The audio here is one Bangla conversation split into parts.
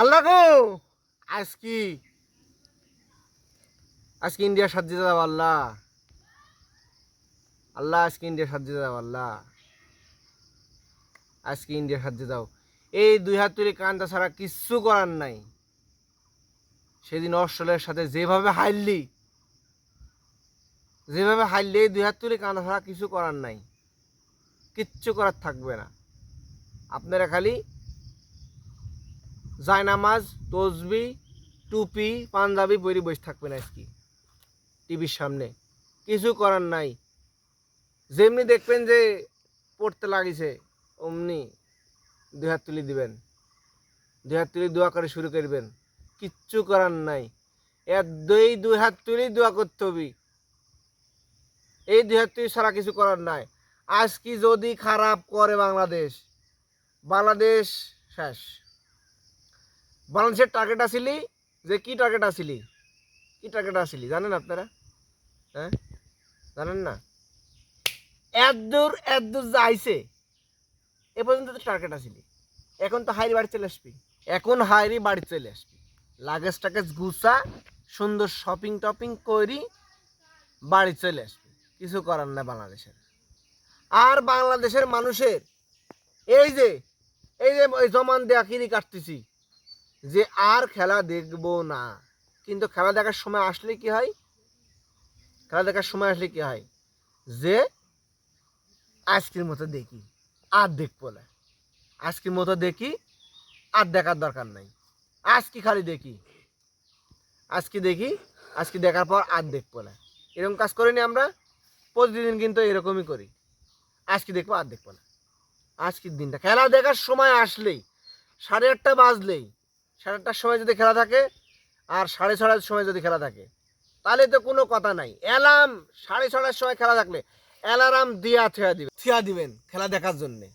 আল্লাহ গো। আজ কি আজকে ইন্ডিয়া সাহায্য দাও আল্লাহ। আল্লাহ, আজকে ইন্ডিয়া সাহায্য দাও আল্লাহ। আজকে ইন্ডিয়া সাহায্য দাও এই দুই হাত তুলে কান্দা ছাড়া কিচ্ছু করার নাই। সেদিন অস্ট্রেলিয়ার সাথে যেভাবে হারলি যেভাবে হারলি, এই দুই হাত তুলে কান্দা ছাড়া কিছু করার নাই। কিচ্ছু করার থাকবে না। আপনারা খালি জায়নামাজ, তসবি, টুপি, পাঞ্জাবি পরে বসে থাকবেন আজকে টিভির সামনে। কিছু করার নাই। যেমনি দেখবেন যে পড়তে লাগিছে, অমনি দুই হাত তুলি দিবেন। দুই হাত তুলি দোয়া করে শুরু করবেন। কিচ্ছু করার নাই। এর দুই দুই হাত তুলি দোয়া করতে হবে। এই দুই হাত তুলি ছাড়া কিছু করার নাই। আজকে যদি খারাপ করে বাংলাদেশ বাংলাদেশ শেষ। বাংলাদেশের টার্গেট আসিলি? যে কি টার্গেট আসিলি? কি টার্গেট আসিলি? জানেন আপনারা? হ্যাঁ? জানেন না? এদূর এদূর যা আইসে এ পর্যন্ত তো টার্গেট আসিলি। এখন তো হাইরি বাড়ি চলে আসবি। এখন হাইরি বাড়ি চলে আসবি। লাগেজ টাগেজ গুছা, সুন্দর শপিং টপিং করি, বাড়ি চলে আসবি। কিছু করার না বাংলাদেশের। আর বাংলাদেশের মানুষের, এই যে এই যে জমান দেয়া কিরি কাটতেছি। যে আর খেলা দেখব না। কিন্তু খেলা দেখার সময় আসলে কি হয়? খেলা দেখার সময় আসলে কি হয়? যে আজকের মতো দেখি, আর দেখব না। আজকের মতো দেখি, আর দেখার দরকার নাই। আজকে খালি দেখি? আজকে দেখি? আজকে দেখার পর আর দেখব না। এরকম কাজ করিনি আমরা? প্রতিদিন কিন্তু এরকমই করি। আজকে দেখব, আর দেখব না। আজকের দিনটা? খেলা দেখার সময় আসলেই, সাড়ে আটটা বাজলেই সাড়ে আটটার সময় যদি খেলা থাকে আর সাড়ে ছটার সময় যদি খেলা থাকে, তাহলে তো কোনো কথা নাই। অ্যালার্ম সাড়ে ছটার সময় খেলা থাকলে অ্যালার্ম দিয়া থিয়া দিবেন থিয়া দিবেন খেলা দেখার জন্যে,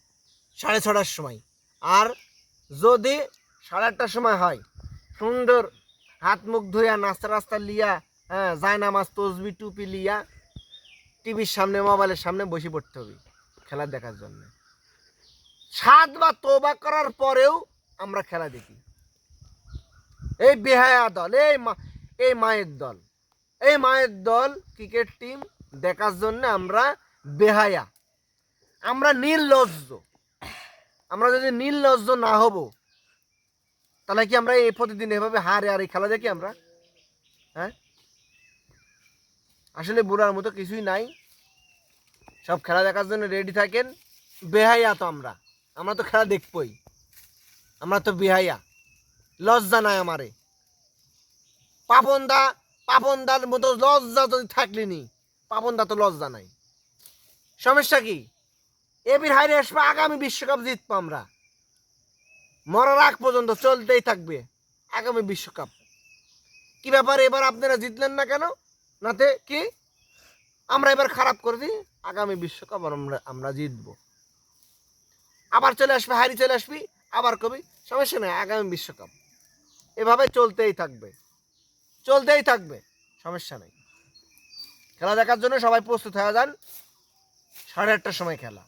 সাড়ে ছটার সময়। আর যদি সাড়ে আটটার সময় হয়, সুন্দর হাত মুখ ধুইয়া নাস্তা রাস্তা লিয়া হ্যাঁ যায় নামাজ তসবি, টুপি লিয়া টিভির সামনে, মোবাইলের সামনে বসে পড়তে হবে খেলা দেখার জন্য। সাত বা তোবা করার পরেও আমরা খেলা দেখি। এই বেহায়া দল, এই এই মায়ের দল। এই মায়ের দল ক্রিকেট টিম দেখার জন্য আমরা বেহায়া। আমরা নির্লজ্জ। আমরা যদি নির্লজ্জ না হব, তাহলে কি আমরা এই প্রতিদিন এভাবে হারে আর এই খেলা দেখি আমরা? হ্যাঁ? আসলে বুড়ার মতো কিছুই নাই। সব খেলা দেখার জন্য রেডি থাকেন। বেহাইয়া তো আমরা। আমরা তো খেলা দেখবই। আমরা তো বেহাইয়া লজ্জা নাই আমারে। পাপনদা, পাপনদার মতো লজ্জা যদি থাকলিনি, পাপনদা তো লজ্জা নাই। সমস্যা কি? এবির হাইরে আসবে, আগামী বিশ্বকাপ জিতবো আমরা। মরার আগ পর্যন্ত চলতেই থাকবে আগামী বিশ্বকাপ। কি ব্যাপার, এবার আপনারা জিতলেন না কেন? নাতে, কি? আমরা এবার খারাপ করে দিই, আগামী বিশ্বকাপ আমরা আমরা জিতবো। আবার চলে আসবে, হারি চলে আসবি, আবার কবি, সমস্যা নেই, আগামী বিশ্বকাপ। এভাবে চলতেই থাকবে। চলতেই থাকবে, সমস্যা নেই। খেলা দেখার জন্য সবাই প্রস্তুত হয়ে যান, সাড়ে আটটার সময় খেলা।